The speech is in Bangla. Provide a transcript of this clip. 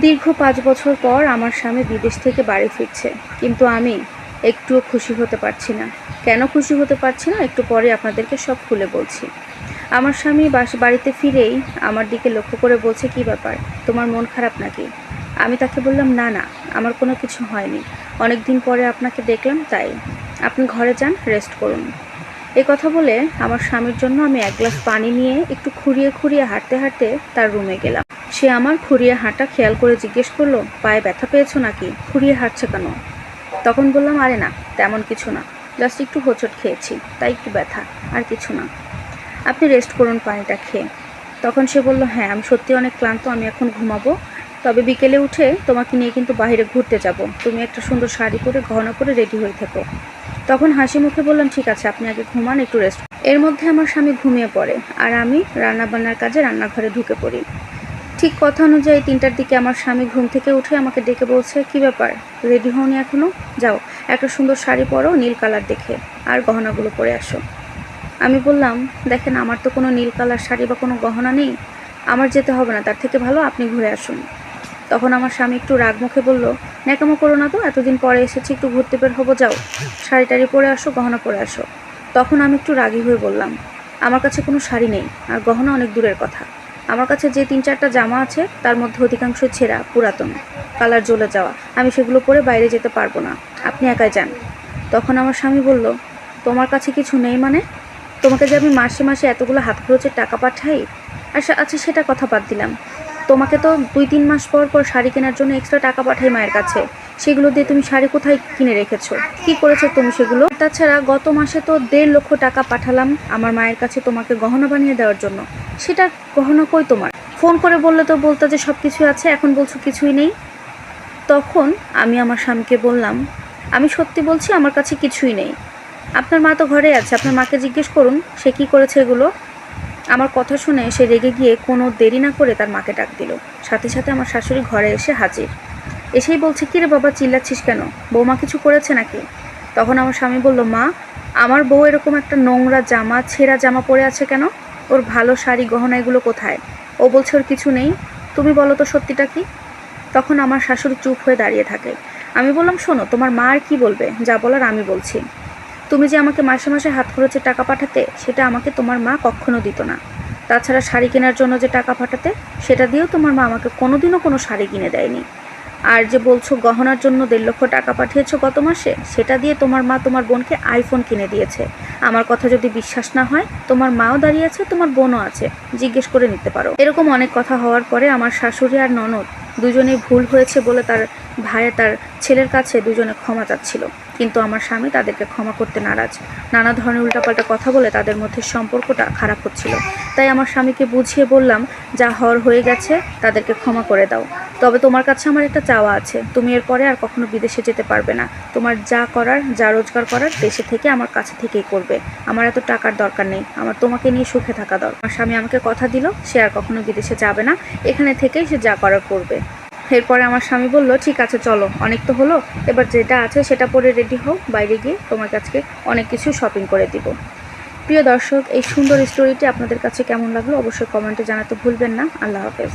দীর্ঘ পাঁচ বছর পর আমার স্বামী বিদেশ থেকে বাড়ি ফিরছে। কিন্তু আমি একটুও খুশি হতে পারছি না। কেন খুশি হতে পারছি না? একটু পরে আপনাদেরকে সব খুলে বলছি। আমার স্বামী বাস বাড়িতে ফিরেই আমার দিকে লক্ষ্য করে বলছে, কি ব্যাপার? তোমার মন খারাপ নাকি? আমি তাকে বললাম, না না, আমার কোনো কিছু হয়নি। অনেক দিন পরে আপনাকে দেখলাম, তাই। আপনি ঘরে যান, রেস্ট করুন। এই কথা বলে আমার স্বামীর জন্য আমি এক গ্লাস পানি নিয়ে একটু খুঁড়িয়ে খুঁড়িয়ে হাঁটতে হাঁটতে তার রুমে গেলাম। সে আমার খুঁড়িয়ে হাঁটা খেয়াল করে জিজ্ঞেস করল, পায়ে ব্যথা পেয়েছ নাকি? খুঁড়িয়ে হাঁটছে কেন? তখন বললাম, আরে না, তেমন কিছু না। জাস্ট একটু হোঁচট খেয়েছি, তাই একটু ব্যথা, আর কিছু না। আপনি রেস্ট করুন পানিটা খেয়ে। তখন সে বলল হ্যাঁ আমি সত্যি অনেক ক্লান্ত, আমি এখন ঘুমাবো। তবে বিকেলে উঠে তোমাকে নিয়ে কিন্তু বাইরে ঘুরতে যাব। তুমি একটা সুন্দর শাড়ি পরে গহনা করে রেডি হয়ে থেকো। তখন হাসি মুখে বললাম, ঠিক আছে, আপনি আগে ঘুমান, একটু রেস্ট এর মধ্যে আমার স্বামী ঘুমিয়ে পড়ে, আর আমি রান্নাবান্নার কাজে রান্নাঘরে ঢুকে পড়ি। ঠিক কথা অনুযায়ী তিনটার দিকে আমার স্বামী ঘুম থেকে উঠে আমাকে ডেকে বলছে, কি ব্যাপার? রেডি হওনি এখনও? যাও, একটা সুন্দর শাড়ি পরো, নীল কালার দেখে, আর গহনাগুলো পরে আসো। আমি বললাম, দেখেন, আমার তো কোনো নীল কালার শাড়ি বা কোনো গহনা নেই, আমার যেতে হবে না, তার থেকে ভালো আপনি ঘুরে আসুন। তখন আমার স্বামী একটু রাগ মুখে বলল, ন্যাকামো করো না তো, এতদিন পরে এসেছি, একটু ঘুরতে বের হব, যাও, শাড়ি টাড়ি পরে আসো, গহনা পরে আসো। তখন আমি একটু রাগী হয়ে বললাম, আমার কাছে কোনো শাড়ি নেই, আর গহনা অনেক দূরের কথা। আমার কাছে যে তিন চারটা জামা আছে, তার মধ্যে অধিকাংশ ছেঁড়া, পুরাতন, কালার জ্বলে যাওয়া। আমি সেগুলো পরে বাইরে যেতে পারব না। আপনি একাই যান। তখন আমার স্বামী বলল, তোমার কাছে কিছু নেই মানে? তোমাকে যে আমি মাসে মাসে এতগুলো হাত খরচের টাকা পাঠাই? আচ্ছা আচ্ছা সেটা কথা বাদ দিলাম। তোমাকে তো দুই তিন মাস পর পর শাড়ি কেনার জন্য এক্সট্রা টাকা পাঠাই মায়ের কাছে। সেগুলো দিয়ে তুমি শাড়ি কোথায় কিনে রেখেছো? কি করেছ তুমি সেগুলো? তাছাড়া গত মাসে তো দেড় লক্ষ টাকা পাঠালাম আমার মায়ের কাছে তোমাকে গহনা বানিয়ে দেওয়ার জন্য। সেটা গহনা কই তোমার? ফোন করে বললে তো বলতো যে সব কিছুই আছে, এখন বলছো কিছুই নেই। তখন আমি আমার স্বামীকে বললাম, আমি সত্যি বলছি আমার কাছে কিছুই নেই। আপনার মা তো ঘরে আছে, আপনার মাকে জিজ্ঞেস করুন, সে কি করেছে এগুলো? আমার কথা শুনে সে রেগে গিয়ে কোনো দেরি না করে তার মাকে ডাক দিল। সাথে সাথে আমার শাশুড়ি ঘরে এসে হাজির। এসেই বলছে কি রে বাবা, চিল্লাচ্ছিস কেন? বৌমা কিছু করেছে নাকি? তখন আমার স্বামী বলল, মা, আমার বউ এরকম একটা নোংরা জামা, ছেঁড়া জামা পরে আছে কেন? ওর ভালো শাড়ি গহনা এগুলো কোথায়? ও বলছে ওর কিছু নেই। তুমি বলো তো সত্যিটা কি? তখন আমার শাশুড়ি চুপ হয়ে দাঁড়িয়ে থাকে। আমি বললাম, শোনো, তোমার মা আর কি বলবে? যা বলার আমি বলছি। তুমি যে আমাকে মাসে মাসে হাত খরচের টাকা পাঠাতে, সেটা আমাকে তোমার মা কখনো দিত না। তাছাড়া শাড়ি কেনার জন্য যে টাকা পাঠাতে, সেটা দিয়েও তোমার মা আমাকে কোনোদিনও কোনো শাড়ি কিনে দেয়নি। আর যে বলছো গহনার জন্য দেড় লক্ষ টাকা পাঠিয়েছো গত মাসে, সেটা দিয়ে তোমার মা তোমার বোনকে আইফোন কিনে দিয়েছে। আমার কথা যদি বিশ্বাস না হয়, তোমার মাও দাঁড়িয়ে আছে, তোমার বোনও আছে। জিজ্ঞেস করে নিতে পারো। এরকম অনেক কথা হওয়ার পরে আমার শাশুড়ি আর ননদ দুজনেই ভুল হয়েছে বলে তার ভাইয়ে তার ছেলের কাছে দুজনে ক্ষমা চাচ্ছিল। কিন্তু আমার স্বামী তাদেরকে ক্ষমা করতে নারাজ। নানা ধরনের উল্টাপাল্টা কথা বলে তাদের মধ্যে সম্পর্কটা খারাপ হচ্ছিল। তাই আমার স্বামীকে বুঝিয়ে বললাম, যা হর হয়ে গেছে, তাদেরকে ক্ষমা করে দাও। তবে তোমার কাছে আমার একটা চাওয়া আছে। তুমি এরপরে আর কখনো বিদেশে যেতে পারবে না। তোমার যা করার, যা রোজগার করার দেশে থেকে আমার কাছে থেকেই করবে। আমার এত টাকার দরকার নেই। আমার তোমাকে নিয়ে সুখে থাকা দরকার আমার স্বামী আমাকে কথা দিল, সে আর কখনো বিদেশে যাবে না। এখানে থেকেই সে যা করার করবে। এরপরে আমার স্বামী বলল, ঠিক আছে, চলো। অনেক তো হলো। এবার যেটা আছে সেটা পরে রেডি হও। বাইরে গিয়ে তোমার কাছকে অনেক কিছু শপিং করে দিব। প্রিয় দর্শক, এই সুন্দর স্টোরিটি আপনাদের কাছে কেমন লাগল অবশ্যই কমেন্টে জানাতে ভুলবেন না। আল্লাহ হাফেজ।